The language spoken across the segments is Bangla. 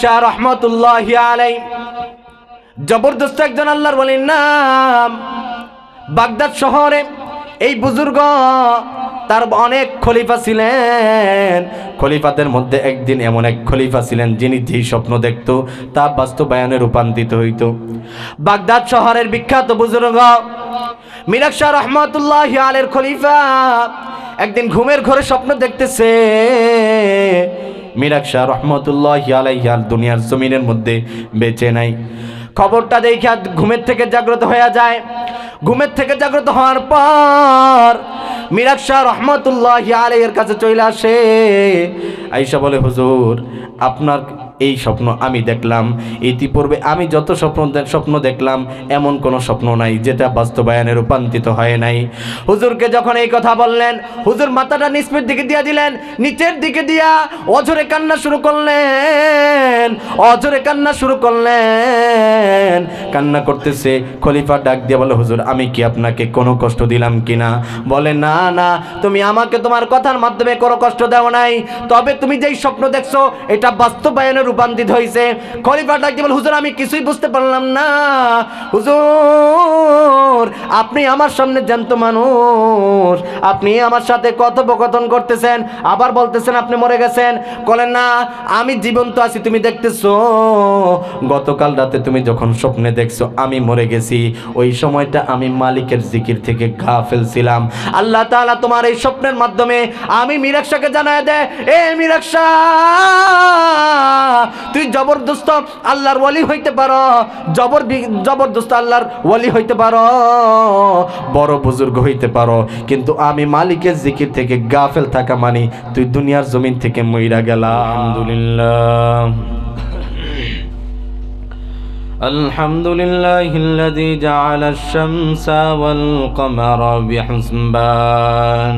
শাহ রহমতুল্লাহ আলাই জবরদস্ত একজন আল্লাহর বলেন নাম। বাগদাদ শহরে এই বুজুর্গ তার অনেক খলিফা ছিলেন। খলিফাদের মধ্যে একদিন এমন এক খলিফা ছিলেন যিনি যেই স্বপ্ন দেখত, তা বাস্তবায়নে রূপান্তরিত হইত। বাগদাদ শহরের বিখ্যাত বুজুর্গ মিরাক শাহ রহমতুল্লাহ আলের খলিফা একদিন ঘুমের ঘরে স্বপ্ন দেখতেছে। মিরাক শাহ রহমতুল্লাহ আলাইহাল দুনিয়ার জমিনের মধ্যে বেঁচে নাই। খবরটা দেখে ঘুমের থেকে জাগ্রত হয়ে যায়। ঘুমের থেকে জাগ্রত হওয়ার পর মিরাক শাহ রহমতুল্লাহ আলাইয়ের কাছে চলে আসে। আইসা বলে, হুজুর, আপনার এই স্বপ্ন আমি দেখলাম। ইতিপূর্বে আমি যত স্বপ্ন স্বপ্ন দেখলাম, এমন কোনো স্বপ্ন নাই যেটা বাস্তবায়নে রূপান্তরিত হয় নাই। হুজুরকে যখন এই কথা বললেন, হুজুর মাথাটা নিচের দিকে দিয়া দিলেন, নিচের দিকে দিয়া অঝরে কান্না শুরু করলেন, অঝরে কান্না শুরু করলেন। কান্না করতেছে, খলিফা ডাক দিয়ে বলে, হুজুর, আমি কি আপনাকে কোনো কষ্ট দিলাম কিনা? বলে, না না, তুমি আমাকে তোমার কথার মাধ্যমে কোনো কষ্ট দাও নাই। তবে তুমি যেই স্বপ্ন দেখছ, এটা বাস্তবায়নে রূপান্তরিত হয়েছে খলিফা ডাক দিয়ে বলে, হুজুর, আমি কিছুই বুঝতে পারলাম না। হুজুর, আপনি আমার সামনে জ্যান্ত মানুষ। আপনি আমার সাথে কথোপকথন করতেছেন, আবার বলতেছেন আপনি মরে গেছেন। বলেন না, আমি জীবন্ত আছি, তুমি দেখতেছো। গতকাল রাতে তুমি যখন স্বপ্নে দেখছ, আমি মরে গেছি। ওই সময়টা আমি মালিকের জিকির থেকে গা ফেলছিলাম আল্লাহ তাআলা তোমার এই স্বপ্নের মাধ্যমে আমি মিরাকশাকে জানায় দে এ মিরাকশা তুই জবরদস্ত আল্লাহর ওয়ালি হইতে পারো জবর বি- জবরদস্ত আল্লাহর ওয়ালি হইতে পারো বড় বুজুর্গ হইতে পারো কিন্তু আমি মালিকের জিকির থেকে গাফেল থাকা মানি তুই দুনিয়ার জমিন থেকে মইরা গেলা আলহামদুলিল্লাহ الحمد لله الذي جعل الشمس والقمر بحسبان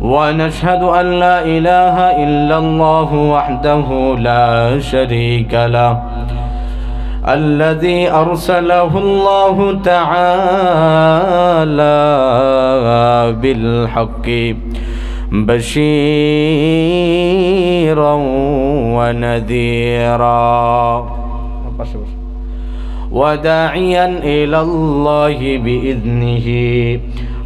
ونشهد أن لا إله إلا الله وحده لا شريك له الذي أرسله الله تعالى بالحق بشيرا ونذيرا. وداعيا إلى الله بإذنه.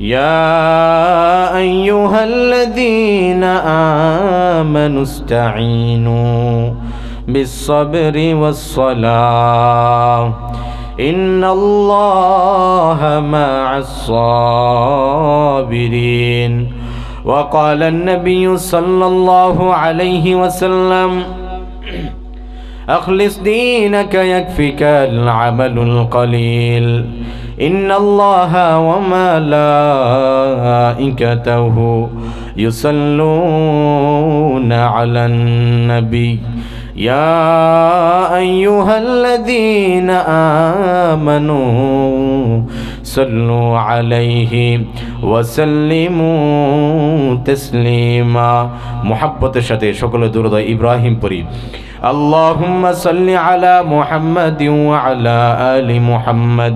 يا أيها الذين آمنوا استعينوا بالصبر والصلاة. إن الله مع الصابرين. وقال النبي صلى الله عليه وسلم أخلص دينك يكفك العمل القليل. إن الله وملائكته يصلون على النبي. يا أيها الذين آمنوا صلوا عليه وسلموا تسليما محبة সাথে সকলে দুরুদ ইব্রাহিম পড়ি اللهم صل على محمد وعلى آل محمد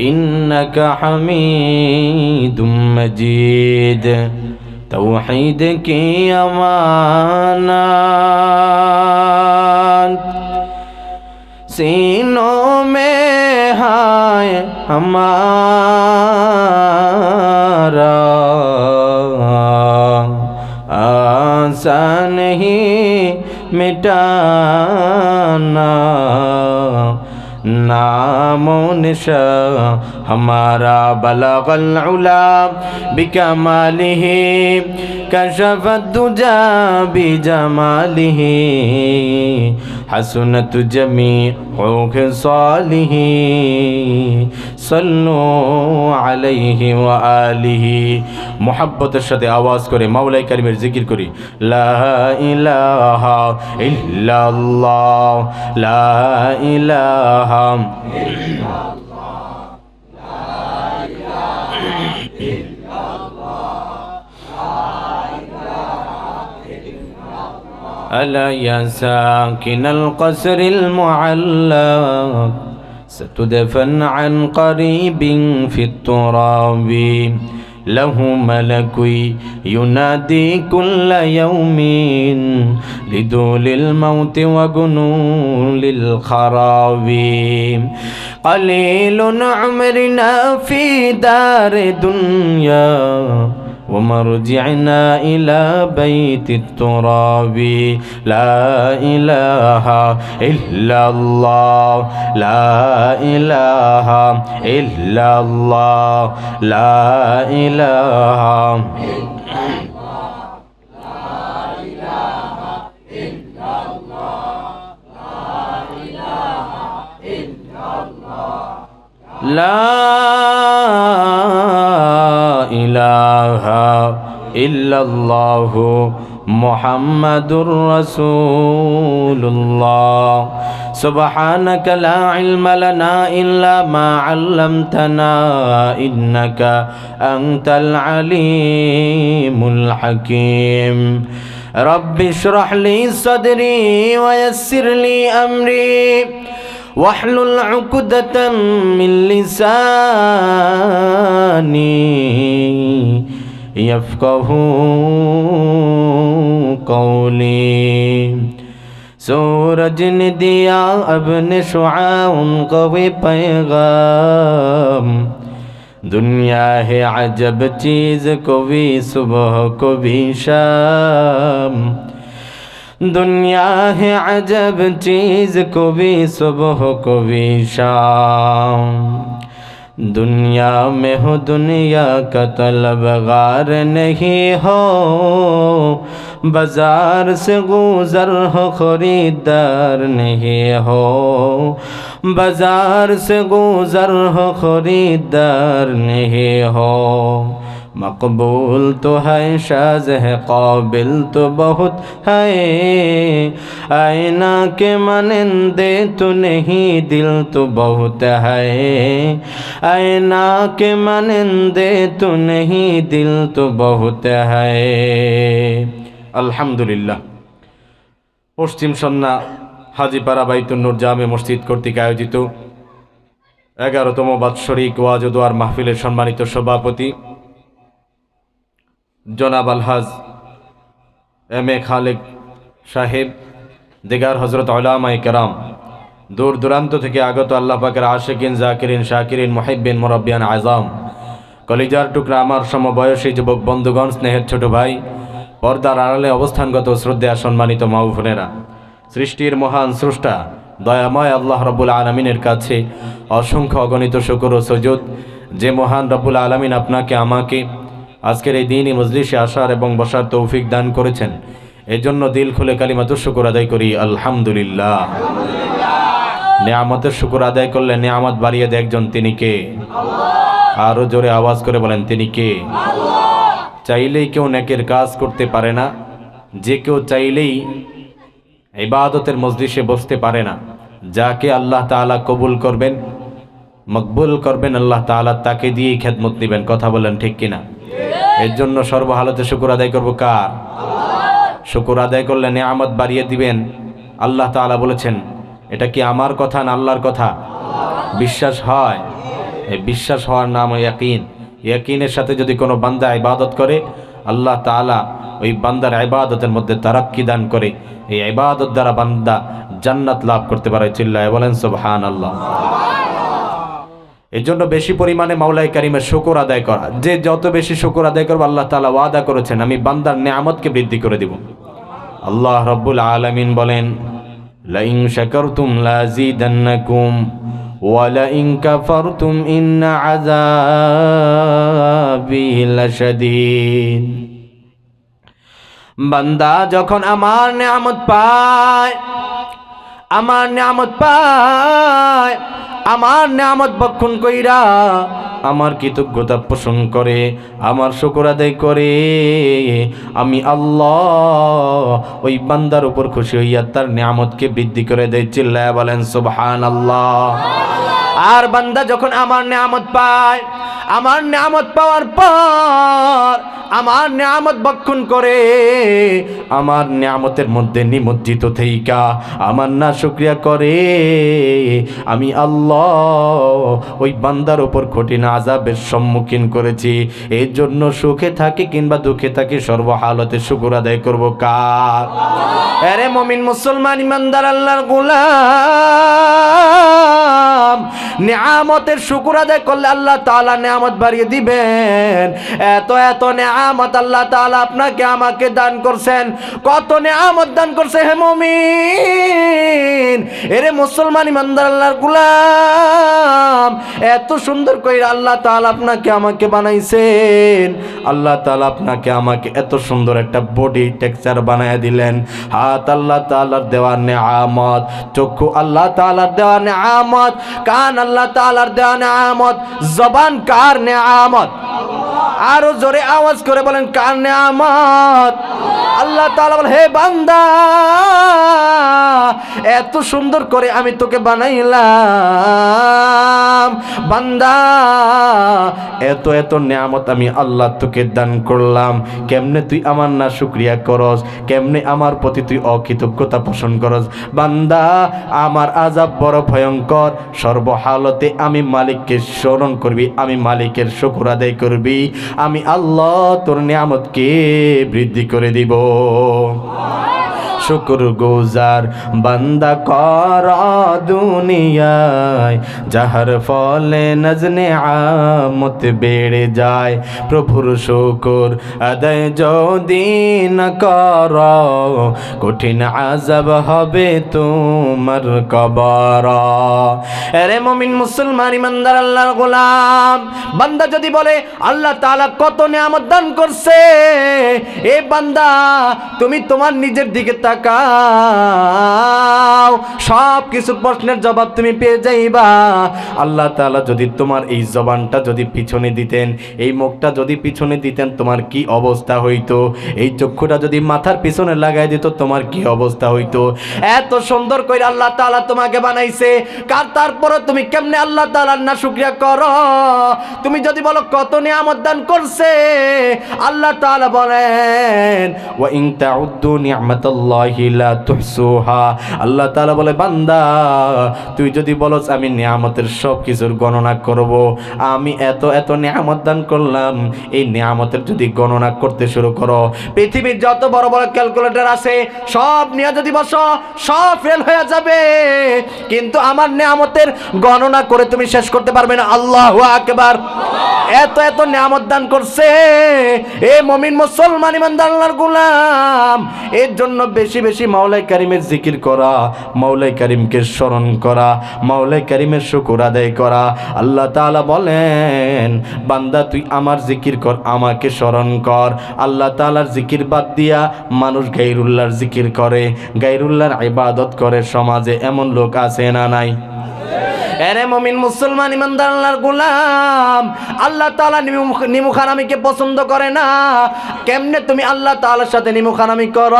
إنك حميد مجيد توحيد کی امانات سینوں میں ہے ہمارا آسان ہی مٹانا नाम निशा हमारा बलगल उला बिकमालिही কশি জমালিহি হসনত জমি ওখ সালিহি সল্লো আলহি আলিহি মোহাম্মতের সাথে আওয়াজ করে মাওলাই কারিমের জিকির করি। লাহা ইহ ইহ ইহ ألا يا ساكن القصر المعلق؟ ستدفن عن قريب في التراب. له ملك ينادي كل يوم لدول الموت وجنول الخراب قليل عمرنا في دار دنيا ومرجعنا إلى بيت التراب لا إله إلا الله لا إله إلا الله لا إله لا إله إلا الله محمد رسول الله سبحانك لا علم لنا إلا ما علمتنا إنك أنت العليم الحكيم رب اشرح لي صدري ويسر لي أمري واحلل عقدة من لساني يفقه قولي سورج نے دیا اب نے شعاؤن قوی پیغام دنیا ہے عجب چیز کو بھی صبح کو بھی شام دنیا ہے عجب چیز کو بھی صبح کو بھی شام۔ دنیا میں ہو دنیا کا طلب، غار نہیں ہو۔ بازار سے گزر ہو، خریدار نہیں ہو۔ بازار سے گزر ہو، خریدار نہیں ہو۔ মকবুল তো হাজ হবিল তো বহুত হয়না কে মানন্দে তো নেহি দিল তো বহুত আয়না কে মানন্দে তো নেই দিল তো বহুত হলহামদুলিল্লাহ পশ্চিম সন্না হাজিপাড়া বাইতুন্নুর জামে মসজিদ কর্তৃক আয়োজিত এগারোতম বাৎসরিক ওয়াজদোয়ার মাহফিলের সম্মানিত সভাপতি জনাব আলহাজ এম এ খালেক সাহেব, দিগার হজরত আলামাই কেরাম, দূর দূরান্ত থেকে আগত আল্লাহ পাকের আশেকিন, জাকিরিন, শাকিরিন মহিবিন মোরব্বিয়ান আজাম কলিজার টুকরা আমার সমবয়সী যুবক বন্ধুগণ, স্নেহের ছোট ভাই, পর্দার আড়ালে অবস্থানগত শ্রদ্ধা সম্মানিত মাউফনেরা সৃষ্টির মহান স্রষ্টা, দয়াময় আল্লাহ রব্বুল আলমিনের কাছে অসংখ্য অগণিত শুকর ও সজুদ, যে মহান রব্বুল আলমিন আপনাকে, আমাকে আজকের এই দিনই মজলিসে আসার এবং বসার তৌফিক দান করেছেন। এজন্য দিল খুলে কালিমাতুর শুকুর আদায় করি, আলহামদুলিল্লাহ। নেয়ামতের শুকুর আদায় করলে নেয়ামত বাড়িয়ে দেয় একজন, তিনি কে? আরও জোরে আওয়াজ করে বলেন, তিনি কে? চাইলেই কেউ নেকের কাজ করতে পারে না, যে কেউ চাইলেই ইবাদতের মজলিসে বসতে পারে না। যাকে আল্লাহ তাআলা কবুল করবেন, মকবুল করবেন, আল্লাহ তাআলা তাকে দিয়েই খেদমত নেবেন কথা বলেন ঠিক কিনা? এর জন্য সর্বহালতে শুকুর আদায় করব কার? শুকুর আদায় করলে নিয়ামত বাড়িয়ে দিবেন। আল্লাহ তাআলা বলেছেন, এটা কি আমার কথা না আল্লাহর কথা? বিশ্বাস হয়। এই বিশ্বাস হওয়ার নাম ইয়াকিন। ইয়াকিনের সাথে যদি কোনো বান্দা ইবাদত করে, আল্লাহ তাআলা ওই বান্দার ইবাদতের মধ্যে তারাক্কি দান করে। এই ইবাদত দ্বারা বান্দা জান্নাত লাভ করতে পারে। চিল্লায় বলেন সুবহান আল্লাহ এর জন্য বেশি পরিমাণে মাওলাই কারিমের শুকর আদায় করা। যে যত বেশি শুকর আদায় করবে, আল্লাহ তাআলা ওয়াদা করেছেন, আমি বান্দার নেয়ামতকে বৃদ্ধি করে দিব। আল্লাহ রব্বুল আলামিন বলেন, লাইন শাকারতুম লাজিদান্নাকুম ওয়ালাইন কাফারতুম ইন্না আযাবি বান্দা যখন আমার নেয়ামত পায় আমার নামত পায়, আমার নামত বক্ষণ কইরা আমার কৃতজ্ঞতা পোষণ করে, আমার শুকর আদায় করে। আমি আল্লাহ ওই বান্দার উপর খুশি হইয়া তার নিয়ামতকে বৃদ্ধি করে দেয় চিল্লায় বলেন সুবহান আল্লাহ আর বান্দা যখন আমার নিয়ামত পায় আমার নিয়ামত পাওয়ার পর, আমার নিয়ামত বক্ষণ করে, আমার নিয়ামতের মধ্যে নিমজ্জিত থেইকা আমার না শুক্রিয়া করে। আমি আল্লাহ ওই বান্দার ওপর কঠিন আজাবের সম্মুখীন করেছি। এর জন্য সুখে থাকি কিংবা দুঃখে থাকি সর্বহালতে শুকুর আদায় করব কার? আরে মমিন মুসলমান ইমানদার আল্লাহর গোলাম। নিয়ামতের শুকুর আদায় করলে আল্লাহ তাআলা নিয়ামত বাড়িয়ে দিবেন। এত এত নিয়ামত আল্লাহ তাআলা আপনাকে আমাকে দান করছেন। কত নিয়ামত দান করছে হে মমিন। এরে মুসলমান ইমানদার আল্লাহর গোলাম। এত সুন্দর করে আল্লাহ তাআলা আপনাকে আমাকে বানাইছেন। আল্লাহ তাআলা আপনাকে আমাকে এত সুন্দর একটা বডি টেক্সচার বানায় দিলেন। হাত আল্লাহ তাআলার দেওয়া নেয়ামত, চক্ষু আল্লাহ তাআলার দেওয়া নেয়ামত, কান আল্লাহ তাআলার দেওয়া নেয়ামত, জবান কার নেয়ামত। আরও জোরে আওয়াজ করে বলেন কার নেয়ামত আল্লাহ তাআলা বলে হে বান্দা, এত সুন্দর করে আমি তোকে বানাইলাম। বান্দা, এত এত নিয়ামত আমি আল্লাহ তোকে দান করলাম। কেমনে তুই আমার না শুক্রিয়া করস? কেমনে আমার প্রতি তুই অকৃতজ্ঞতা পোষণ করস? বান্দা, আমার আজাব বড় ভয়ঙ্কর। সর্বহালতে আমি মালিককে স্মরণ করবি, আমি মালিকের শুকুর আদায় করবি। আমি আল্লাহ তোর নিয়ামতকে বৃদ্ধি করে দিব। শুকুর গুজার, বান্দা কর দুনিয়ায়, যাহার ফলে নজনে আমত বেড়ে যায়। প্রভুর শুকুর আদায় যদি না কর, কঠিন আজাব হবে তোমার কবর। আরে মমিন মুসলমান ইমানদার আল্লাহর গোলাম, বান্দা যদি বলে, আল্লাহ তাআলা কত নিয়ামত দান করছে। এ বান্দা, তুমি তোমার নিজের দিকে তাকাও সব কিছু প্রশ্নের জবাব তুমি পেয়ে যাইবা। আল্লাহ তাআলা যদি তোমার এই জবানটা যদি পিছনে দিতেন, এই মুখটা যদি পিছনে দিতেন, তোমার কি অবস্থা হইতো? এই চক্ষুটা যদি মাথার পিছনে লাগাই দিত, তোমার কি অবস্থা হইতো? এত সুন্দর করে আল্লাহ তাআলা তোমাকে বানাইছে। কার তারপরে তুমি কেমনে আল্লাহ তাআলার না শুক্রিয়া করো? তুমি যদি বলো, কত নিয়ামত দান করছে? আল্লাহ তাআলা বলেন, ওয়া ইন তাউদ্দু নি'মাতাল্লাহি আল্লাহ তাআলা বলে, বান্দা, তুই যদি বলস আমি নিয়ামতের সব কিছুর গণনা করব, আমি এত এত নিয়ামত দান করলাম, এই নিয়ামতের যদি গণনা করতে শুরু করো। পৃথিবীর যত বড় বড় ক্যালকুলেটর আছে, সব নিয়ে যদি বসো, সব ফেল হয়ে যাবে। কিন্তু আমার নিয়ামতের গণনা করে তুমি শেষ করতে পারবে না। আল্লাহ আকবার। এত এত নিয়ামত দান করছে, এ মমিন মুসলমান ইমানদার আল্লাহর গোলাম, এর জন্য বেশি বেশি বেশি মাওলাই কারিমের জিকির করা, মাওলাই কারিমকে স্মরণ করা, মাওলাই কারিমের শুকুর আদায় করা। আল্লাহ তালা বলেন, বান্দা, তুই আমার জিকির কর, আমাকে স্মরণ কর। আল্লাহ তালার জিকির বাদ দিয়া মানুষ গাইরুল্লাহর জিকির করে, গাইরুল্লাহর ইবাদত করে সমাজে এমন লোক আছে না নাই? এরে মমিন মুসলমান ইমানদার আল্লাহর গোলাম, আল্লাহ তাআলা নিমুখ- নিমুখারামিকে পছন্দ করে না। কেমনে তুমি আল্লাহ তাআলার সাথে নিমুখারামি করো?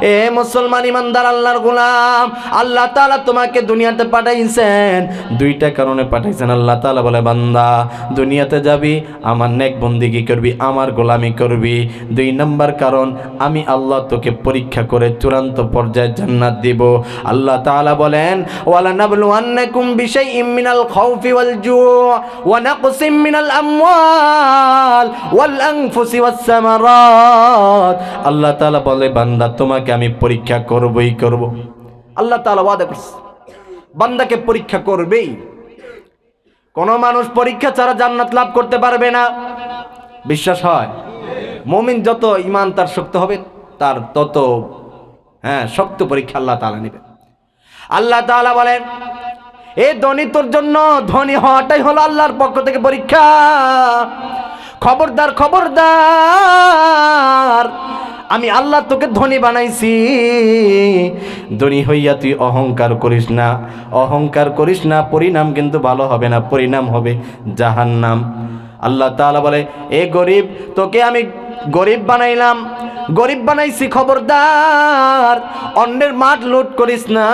এ মুসলমান ইমানদার আল্লাহর গোলাম, আল্লাহ তাআলা তোমাকে দুনিয়াতে পাঠাইছেন। দুইটা কারণে পাঠাইছেন আল্লাহ তাআলা বলে, বান্দা, দুনিয়াতে যাবি, আমার নেক বন্দিগি করবি, আমার গোলামি করবি। দুই নাম্বার কারণ, আমি আল্লাহ তোকে পরীক্ষা করে চূড়ান্ত পর্যায়ে জান্নাত দিব। আল্লাহ তাআলা বলেন ওয়ালা নাবলুয়ান্নাকুম বিশাইইম ওয়াল জু' ওয়া নাকসিম মিনাল আমওয়াল ওয়াল আনফুসি ওয়াস সামারাত আল্লাহ তাআলা বলে, বান্দা, তোমাকে আমি পরীক্ষা করবই করব। আল্লাহ তাআলা ওয়াদা করছে, বান্দাকে পরীক্ষা করবেই। কোন মানুষ পরীক্ষা ছাড়া জান্নাত লাভ করতে পারবে না। বিশ্বাস হয়, মমিন যত ইমান তার শক্ত হবে, তার তত হ্যাঁ শক্ত পরীক্ষা আল্লাহ তাআলা নেবে আল্লাহ তাআলা বলেন এ ধনী তোর জন্য ধনী হওয়াটাই হলো আল্লাহর পক্ষ থেকে পরীক্ষা। খবরদার খবরদার, আমি আল্লাহ তোকে ধনী বানাইছি। ধনী হইয়া তুই অহংকার করিস না। অহংকার করিস না, পরিণাম কিন্তু ভালো হবে না, পরিণাম হবে জাহান্নাম। আল্লাহ তাআলা বলে, এ গরিব, তোকে আমি গরিব বানাইলাম। গরিব বানাইছি খবরদার, অন্যের মাঠ লুট করিস না।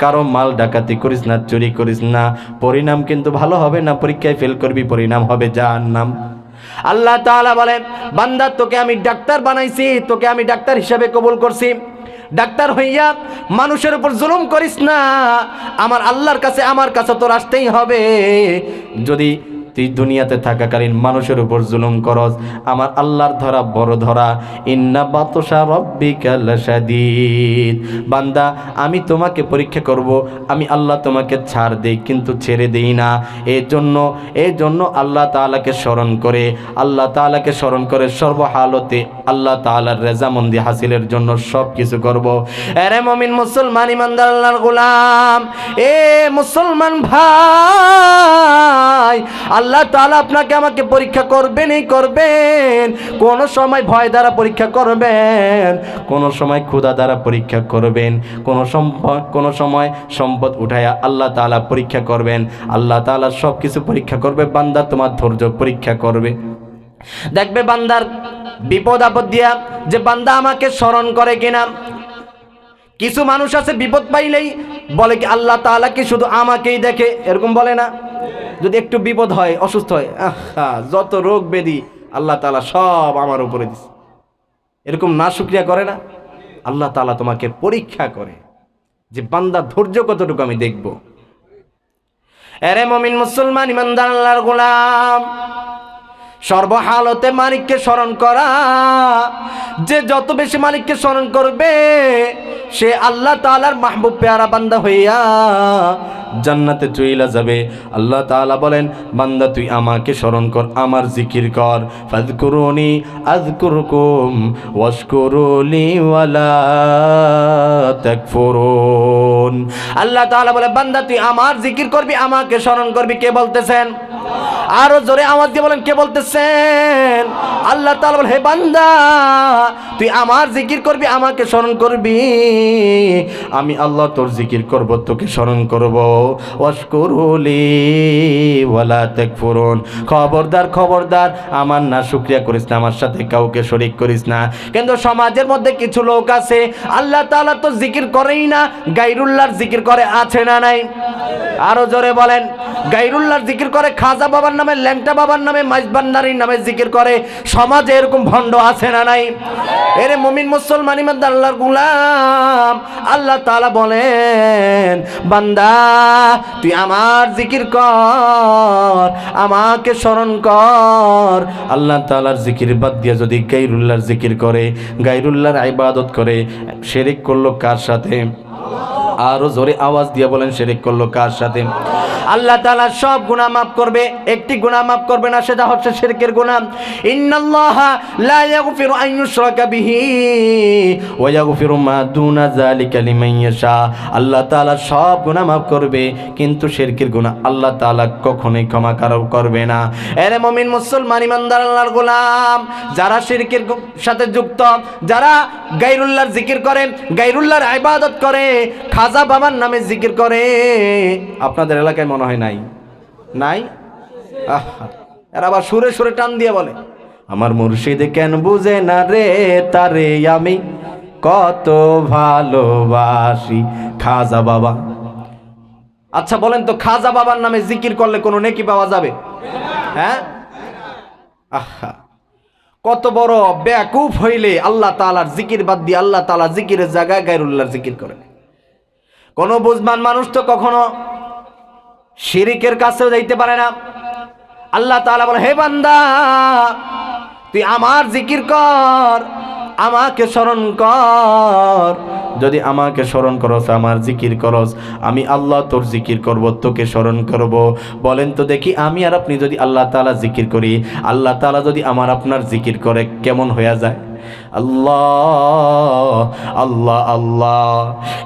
কারও মাল ডাকাতি করিস না, চুরি করিস না। পরিণাম কিন্তু ভালো হবে না, পরীক্ষায় ফেল করবি, পরিণাম হবে যার নাম আল্লাহ তাআলা বলে বান্দা, তোকে আমি ডাক্তার বানাইছি, তোকে আমি ডাক্তার হিসাবে কবুল করছি। ডাক্তার হইয়া মানুষের উপর জুলুম করিস না, আমার আল্লাহর কাছে, আমার কাছে তোর আসতেই হবে। যদি তুই দুনিয়াতে থাকাকালীন মানুষের উপর জুলুম করস আমার আল্লাহর ধরা বড় ধরা। ইন্না বাতসা রব্বিকা লাশাদীদ। বান্দা, আমি তোমাকে পরীক্ষা করব। আমি আল্লাহ তোমাকে ছাড় দেই, কিন্তু ছেড়ে দেই না। এই জন্য এই জন্য আল্লাহ তাআলাকে স্মরণ করে। আল্লাহ তাআলাকে স্মরণ করে সর্বহালতে আল্লাহ তাআলার রেজামন্দি হাসিলের জন্য সব কিছু করব। এরে মমিন মুসলমান ইমানদার আল্লাহর গোলাম। এ মুসলমান ভাই আল্লাহ তাআলা আপনাকে আমাকে পরীক্ষা করবেনই করবেন। কোন সময় ভয় দ্বারা পরীক্ষা করবেন, কোন সময় ক্ষুধা দ্বারা পরীক্ষা করবেন, কোন সম্পদ কোন সময় সম্পদ উঠাইয়া আল্লাহ তাআলা পরীক্ষা করবেন। আল্লাহ তাআলা সব কিছু পরীক্ষা করবে, বান্দা তোমার ধৈর্য পরীক্ষা করবে। দেখবে বান্দার বিপদ আপদ দিয়া যে বান্দা আমাকে স্মরণ করে কিনা। কিছু মানুষ আছে বিপদ পাইলেই বলে কি, আল্লাহ তাআলা কি শুধু আমাকেই দেখে? এরকম বলে না। যদি একটু বিপদ হয়, অসুস্থ হয়, আহা, যত রোগ বেদি আল্লাহ তালা সব আমার উপরে দিছে। এরকম না শুক্রিয়া করে না, আল্লাহ তালা তোমাকে পরীক্ষা করে যে বান্দা ধৈর্য কতটুকু আমি দেখব। এরে মমিন মুসলমান, ইমানদার আল্লাহর গোলাম সর্বহালতে মালিককে স্মরণ করা। যে যত বেশি মালিককে স্মরণ করবে, সে আল্লাহ তাআলার মাহবুব পেয়ারা বান্দা হইয়া জান্নাতে চইলা যাবে। আল্লাহ তাআলা বলেন, বান্দা, তুই আমাকে স্মরণ কর, আমার জিকির কর। ফাযকুরুনি আযকুরকুম ওয়াশকুরুলি ওয়ালা তাকফুরুন। আল্লাহ তাআলা বলে, বান্দা, তুই আমার জিকির করবি, আমাকে স্মরণ করবি। কে বলতেছেন? আরও জোরে আওয়াজ দিয়ে বলেন, কে বলতেছেন? আল্লাহ তাআলা বলে হে বান্দা, তুই আমার জিকির করবি, আমাকে স্মরণ করবি। আমি আল্লাহ তোর জিকির করব, তোকে স্মরণ করব। ওয়াশকুরুলি ওয়ালা তাকফুরুন। খবরদার খবরদার, আমার না শুক্রিয়া করিস না, আমার সাথে কাউকে শরিক করিস না। কিন্তু সমাজের মধ্যে কিছু লোক আছে, আল্লাহ তাআলা তো জিকির করেই না, গাইরুল্লাহর জিকির করে, আছে না নাই? আরও জোরে বলেন, গাইরুল্লাহর জিকির করে খাজা বাবার নামে, ল্যাংটা বাবার নামে মাইজবান্নারির নামে জিকির করে, সমাজে এরকম ভণ্ড আছে না নাই? এরে মুমিন মুসলমান ইমানদার আল্লাহর গুলাম, আল্লাহ তাআলা বলেন, বান্দা, তুই আমার জিকির কর, আমাকে স্মরণ কর। আল্লাহ তাআলার জিকির বাদ দিয়ে যদি গাইরুল্লাহর জিকির করে গাইরুল্লাহর ইবাদত করে, শিরিক করল কার সাথে? আরও জোরে আওয়াজ দিয়ে বলেন, শিরিক করল কার সাথে? আল্লাহ তাআলা সব গুনাহ মাফ করবে, একটি গুনাহ মাফ করবে না, সেটা হচ্ছে শিরকের বিহি ওয়া আল্লাহ তাআলা সব মাফ করবে, কিন্তু গুনাহ আল্লাহ কখনোই ক্ষমা কারও করবে না। আল্লাহর যারা শিরকের সাথে যুক্ত, যারা জিকির করে গাইরুল্লাহর ইবাদত করে, খাজা বাবার নামে জিকির করে, আপনাদের এলাকায় মনে হয় নাই। নাই? আহা, এরা আবার সুরে সুরে টান দিয়ে বলে আমার মুর্শিদ কেন বুঝে না রে তারে আমি? কত ভালোবাসি খাজা বাবা। আচ্ছা বলেন তো খাজা বাবার নামে জিকির করলে কোনো নেকি পাওয়া যাবে? হ্যাঁ? আহা। কত বড় বেকুফ হইলে আল্লাহ তালার জিকির বাদ দিয়ে আল্লাহ তালা জিকিরের জায়গায় গায়রুল্লাহর জিকির করে কোন বুঝমান মানুষ তো কখনো শিরিকের কাছেও যাইতে পারে না। আল্লাহ তাআলা বলে, হে বান্দা, তুই আমার জিকির কর, আমাকে স্মরণ কর। যদি আমাকে স্মরণ করস, আমার জিকির করস, আমি আল্লাহ তোর জিকির করব, তোকে স্মরণ করব। বলেন তো দেখি, আমি আর আপনি যদি আল্লাহ তাআলা জিকির করি, আল্লাহ তাআলা যদি আমার আপনার জিকির করে, কেমন হয়ে যায়? আল্লাহ আল্লাহ আল্লাহ।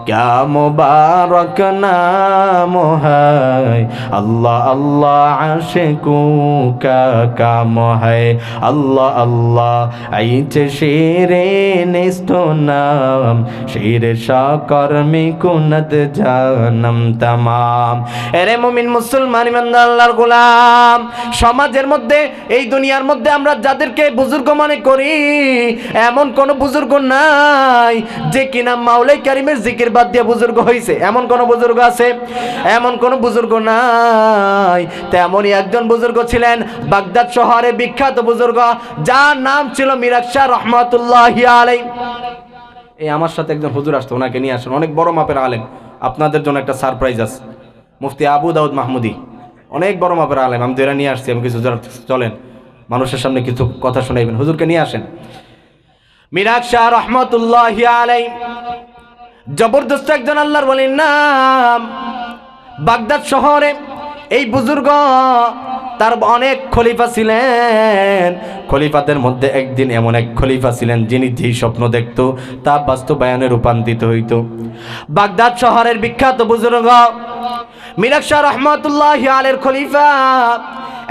ক্যা নাম হয়? আল্লাহ আল্লাহ, আশিকু কা কাম হয়? আল্লাহ আল্লাহ আইছে শিরে নিষ্ঠ নাম। শিরে সকর্মী কুনত জানম তামাম। এরে মুমিন, মুসলমান, ইমানদার, আল্লাহর গোলাম। সমাজের মধ্যে, এই দুনিয়ার মধ্যে আমরা যাদেরকে বুজুর্গ মনে করি, এমন কোন বুজুর্গ নাই যে কিনা মাওলাই কারিমের জিকির বাদ দিয়ে বুজুর্গ হয়েছে এমন কোন বুজুর্গ আছে? এমন কোন বুজুর্গ নাই। তেমনই একজন বুজুর্গ ছিলেন বাগদাদ শহরে বিখ্যাত বুজুর্গ, যার নাম ছিল শাহ রহমতুল্লাহ আলাই এই আমার সাথে একজন হুজুর আসতো ওনাকে নিয়ে আসেন। অনেক বড় মাপের আলেম। আপনাদের জন্য একটা সারপ্রাইজ আছে। মুফতি আবু দাউদ মাহমুদি। অনেক বড় মাপের আলেম। আমি দুরা নিয়ে আসছি, আমি কিছু চলেন। মানুষের সামনে কিছু কথা শোনাইবেন। হুজুরকে নিয়ে আসেন। মিরাজ শাহ রহমতুল্লাহ আলাই জবরদস্ত একজন আল্লাহর বলেন নাম। বাগদাদ শহরে এই বুজুর্গ তার অনেক খলিফা ছিলেন। খলিফাদের মধ্যে একদিন এমন এক খলিফা ছিলেন যিনি যেই স্বপ্ন দেখত, তা বাস্তবায়নে রূপান্তরিত হইত। বাগদাদ শহরের বিখ্যাত বুজুর্গ মিরাজ শাহ রহমতুল্লাহ আলের খলিফা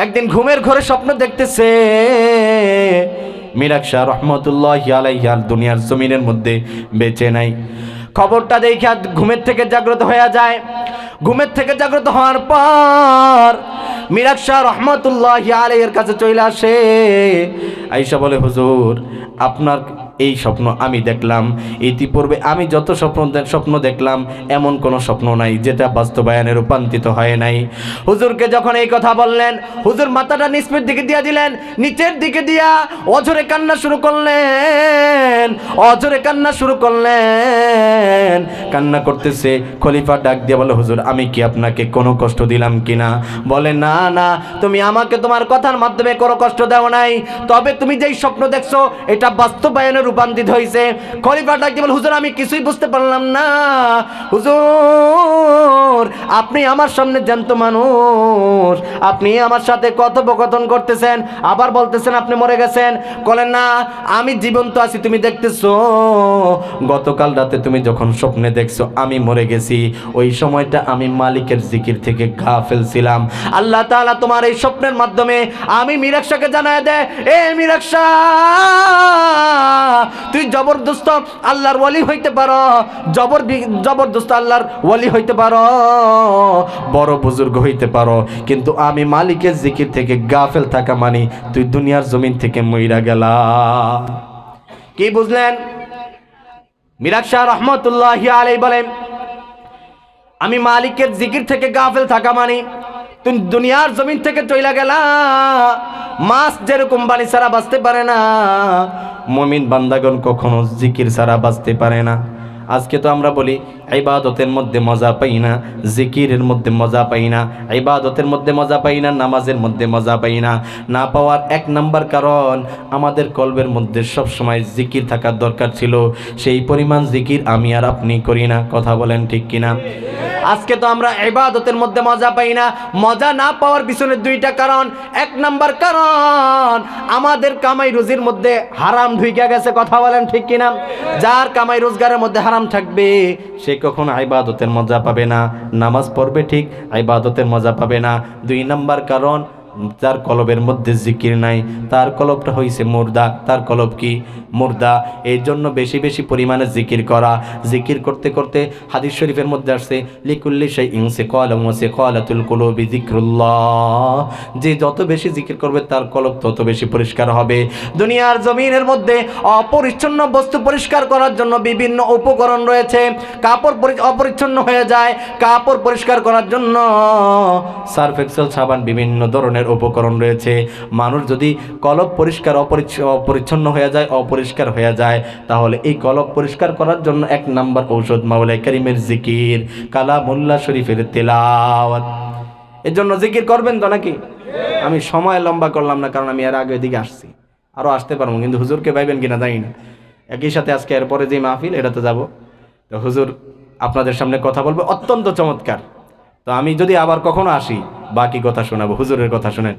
একদিন ঘুমের ঘরে স্বপ্ন দেখতেছে। মিরাজ শাহ রহমতুল্লাহ আলাইহাল দুনিয়ার জমিনের মধ্যে বেঁচে নাই। খবরটা দেখে ঘুমের থেকে জাগ্রত হয়ে যায়। ঘুমের থেকে জাগ্রত হওয়ার পর মিরাকশা রহমতুল্লাহ আলাইয়ের কাছে চলে আসে। আইসা বলে, হুজুর, আপনার এই স্বপ্ন আমি দেখলাম। ইতিপূর্বে আমি যত স্বপ্ন স্বপ্ন দেখলাম, এমন কোনো স্বপ্ন নাই যেটা বাস্তবায়নে রূপান্তরিত হয় নাই। হুজুরকে যখন এই কথা বললেন, হুজুর মাথাটা নিষ্পের দিকে দিয়া দিলেন, নিচের দিকে দিয়া অঝরে কান্না শুরু করলেন, অঝরে কান্না শুরু করলেন। কান্না করতেছে, খলিফা ডাক দিয়ে বলে, হুজুর, আমি কি আপনাকে কোনো কষ্ট দিলাম কিনা? বলে, না না, তুমি আমাকে তোমার কথার মাধ্যমে কোনো কষ্ট দাও নাই। তবে তুমি যেই স্বপ্ন দেখছ, এটা বাস্তবায়নে রূপান্তরিত হয়েছে খলিফা ডাক দিয়ে বলে, হুজুর, আমি কিছুই বুঝতে পারলাম না। হুজুর, আপনি আমার সামনে জ্যান্ত মানুষ। আপনি আমার সাথে কথোপকথন করতেছেন। আবার বলতেছেন আপনি মরে গেছেন। বলেন না, আমি জীবন্ত আছি, তুমি দেখতেছো। গতকাল রাতে তুমি যখন স্বপ্নে দেখছ, আমি মরে গেছি। ওই সময়টা আমি মালিকের জিকির থেকে গা ফেলছিলাম। আল্লাহ তাআলা তোমার এই স্বপ্নের মাধ্যমে আমি মিরাক্ষাকে জানায় দে এ মিরাক্ষা তুই জবরদস্ত আল্লাহর ওয়ালি হইতে পারো। জবর জবরদস্ত আল্লাহর ওয়ালি হইতে পারো। বড় বুজুর্গ হইতে পারো। কিন্তু আমি মালিকের জিকির থেকে গাফেল থাকা মানি তুই দুনিয়ার জমিন থেকে মইরা গেলা। কি বুঝলেন? মিরাজ শাহ রহমতুল্লাহ আলাই বলেন, আমি মালিকের জিকির থেকে গাফেল থাকা মানি তুমি দুনিয়ার জমিন থেকে চইলা গেলা। মাছ যেরকম বাণী ছাড়া বাঁচতে পারে না, মমিন বান্দাগণ কখনো জিকির ছাড়া বাঁচতে পারে না। আজকে তো আমরা বলি, ইবাদতের মধ্যে মজা পাই না, জিকিরের মধ্যে মজা পাই না, ইবাদতের মধ্যে মজা পাই না, নামাজের মধ্যে মজা পাই না। না পাওয়ার এক নাম্বার কারণ, আমাদের কলবের মধ্যে সব সময় জিকির থাকার দরকার ছিল। সেই পরিমাণ জিকির আমি আর আপনি করি না, কথা বলেন ঠিক কিনা? আজকে তো আমরা ইবাদতের মধ্যে মজা পাই না। মজা না পাওয়ার পিছনে দুইটা কারণ। এক নাম্বার কারণ, আমাদের কামাই রুজির মধ্যে হারাম ঢুইকা গেছে, কথা বলেন ঠিক কিনা? যার কামাই রোজগারের মধ্যে হারাম থাকবে, সে কখন আইবাদতের মজা পাবে না। নামাজ পড়বে ঠিক আইবাদতের মজা পাবে না। দুই নাম্বার কারণ যার কলবের মধ্যে জিকির নাই, তার কলবটা হইছে মুর্দা। তার কলব কি? মুর্দা। এই জন্য বেশি বেশি পরিমাণে জিকির করা। জিকির করতে করতে হাদিস শরীফের মধ্যে আসছে, লিকুল্লি সেই ইংসে কলম সে কলাতুল কলবি জিক্রুল্লাহ যে যত বেশি জিকির করবে, তার কলব তত বেশি পরিষ্কার হবে। দুনিয়ার জমিনের মধ্যে অপরিচ্ছন্ন বস্তু পরিষ্কার করার জন্য বিভিন্ন উপকরণ রয়েছে। কাপড় পরি- অপরিচ্ছন্ন হয়ে যায়। কাপড় পরিষ্কার করার জন্য সার্ফ, এক্সেল, সাবান, বিভিন্ন ধরনের উপকরণ রয়েছে। মানুষ যদি কলব পরিষ্কার, অপরিচ্ছ- অপরিচ্ছন্ন হয়ে যায়, অপরিষ্কার হয়ে যায়, তাহলে এই কলব পরিষ্কার করার জন্য এক নাম্বার ঔষধ মাওলাই করিমের জিকির, কালামুল্লাহ শরীফের তেলাওয়াত। এর জন্য জিকির করবেন তো নাকি? আমি সময় লম্বা করলাম না, কারণ আমি এর আগে এদিকে আসছি। আরও আসতে পারব, কিন্তু হুজুরকে পাইবেন কিনা জানি না। একই সাথে আজকে এরপরে যে মাহফিল, এটাতে যাব। তো হুজুর আপনাদের সামনে কথা বলবে, অত্যন্ত চমৎকার। তো আমি যদি আবার কখনো আসি বাকি কথা শোনাবো হুজুরের কথা শুনেন।